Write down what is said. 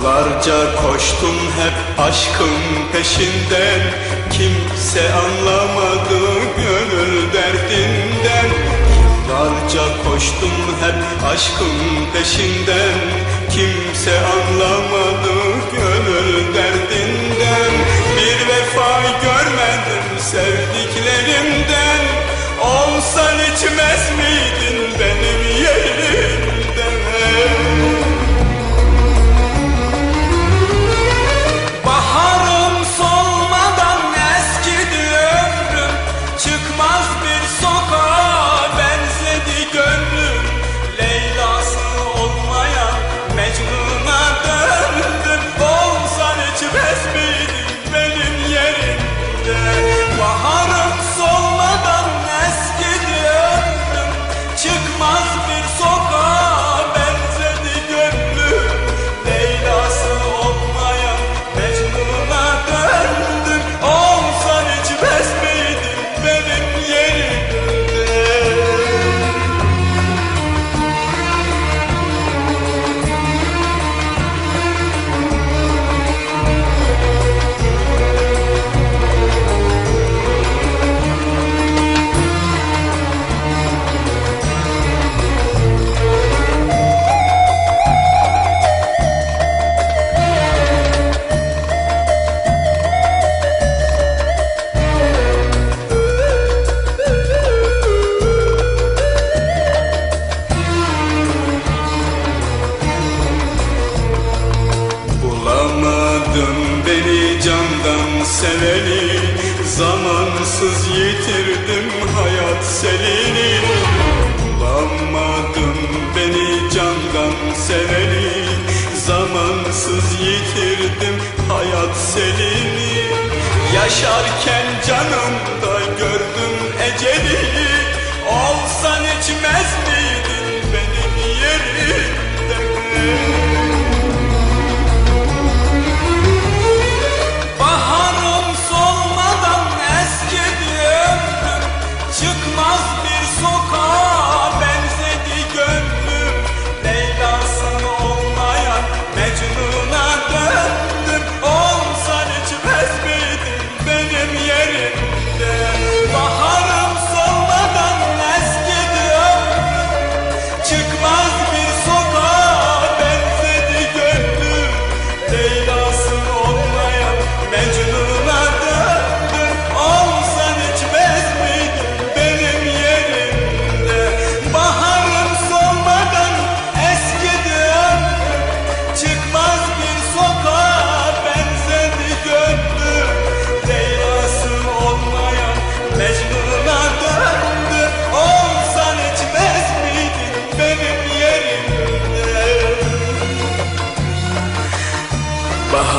Yıllarca koştum hep aşkın peşinden. Kimse anlamadı gönül derdinden. Yıllarca koştum hep aşkın peşinden. Kimse anlamadı gönül derdinden. Seveni Zamansız yitirdim hayat selini Bulamadım beni candan seveni Zamansız yitirdim hayat selini Yaşarken canımda gördüm